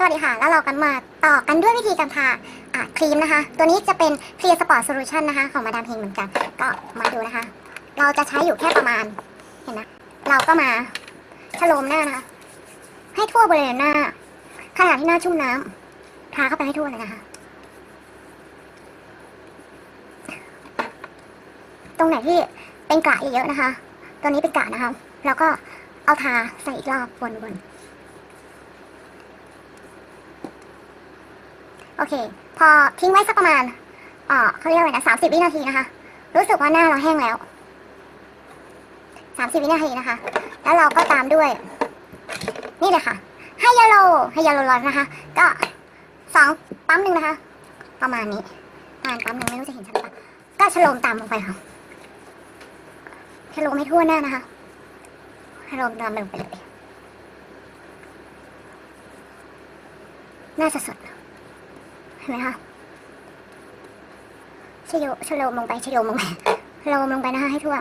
สวัสดีค่ะ แล้วเรากันมาต่อกันด้วยวิธีการทาครีมนะคะ ตัวนี้จะเป็น Clear Sport Solution นะคะ ของมาดามเฮงเหมือนกัน ก็มาดูนะคะ เราจะใช้อยู่แค่ประมาณ เห็นนะ เราก็มาชโลมหน้านะคะ ให้ทั่วบริเวณหน้าขณะที่หน้าชุ่มน้ำทาเข้าไปให้ทั่วเลยนะคะ ตรงไหนที่เป็นกระเยอะๆนะคะ ตัวนี้เป็นกระนะคะ แล้วก็เอาทาใส่อีกรอบบนๆ โอเค พอทิ้งไว้สักประมาณเออเขาเรียกอะไรนะสามสิบวินาทีนะคะ รู้สึกว่าหน้าเราแห้งแล้วสามสิบวินาทีนะคะ แล้วเราก็ตามด้วย นี่เลยค่ะให้ยาโลให้ยาโลร้อนนะคะ ก็สองปั๊มหนึ่งนะคะ ประมาณนี้ประมาณปั๊มหนึ่งไม่รู้จะเห็นชัดปล่าก็ชะโลมตามลงไปค่ะชะโลมให้ทั่วหน้านะคะชะโลมตามลงไปเลยน้าจะสด นไหมคะชโยชโลมลงไปชโยมลงไปโลมลงไปนะคะให้ทั่ว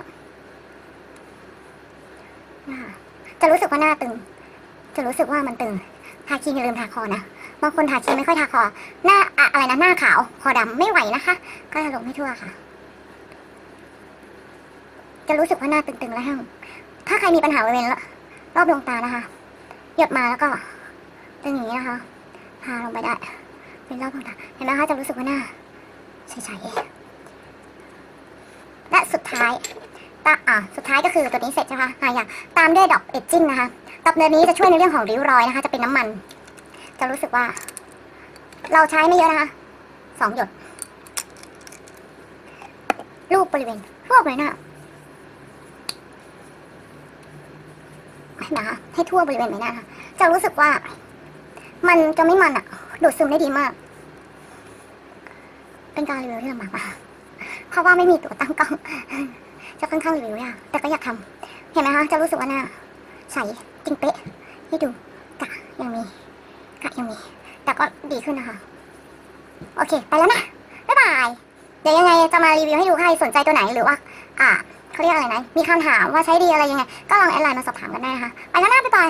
จะรู้สึกว่าหน้าตึง จะรู้สึกว่ามันตึง ทาครีมอย่าลืมทาคอนะ บางคนทาครีมไม่ค่อยทาคอ หน้าอะอะไรนะหน้าขาว คอดำไม่ไหวนะคะ ก็จะลงให้ทั่วค่ะ จะรู้สึกว่าหน้าตึงๆแล้วห้งถ้าใครมีปัญหาบริเวณรอบดวงตานะคะ หยดมาแล้วก็ตึงอย่างนี้นะคะ ทาลงไปได้ เป็นรอบดวงตาเห็นไหมคะจะรู้สึกว่าหน้าใสๆและสุดท้ายตาอะสุดท้ายก็คือตัวนี้เสร็จใช่ไหมคะอะอย่างตามด้วยดอกเอจจิ้งนะคะดอกเดือนนี้จะช่วยในเรื่องของริ้วรอยนะคะ จะเป็นน้ำมัน จะรู้สึกว่า เราใช้ไม่เยอะนะคะสองหยดรูปบริเวณรวบเลยหน้าเห็นไหมคะให้ทั่วบริเวณใบหน้าค่ะจะรู้สึกว่า มันจะไม่มันอะ ดูดซึมได้ดีมาก เป็นการรีวิวที่ลำบากมากเพราะว่าไม่มีตัวตั้งกล้อง จะค่อนข้างรีวิวยากแต่ก็อยากทำเห็นไหมคะ จะรู้สึกว่าหน้าใสจริงเป๊ะให้ดูกะยังมีกะยังมี แต่ก็ดีขึ้นนะคะ โอเค ไปแล้วนะ บ๊ายบาย เดี๋ยวยังไงจะมารีวิวให้ดูใครสนใจตัวไหนหรือว่า อ่าเขาเรียกอะไรนะ มีคำถามว่าใช้ดีอะไรยังไง ก็ลองแอดไลน์มาสอบถามกันได้นะคะ ไปแล้วนะบ๊ายบาย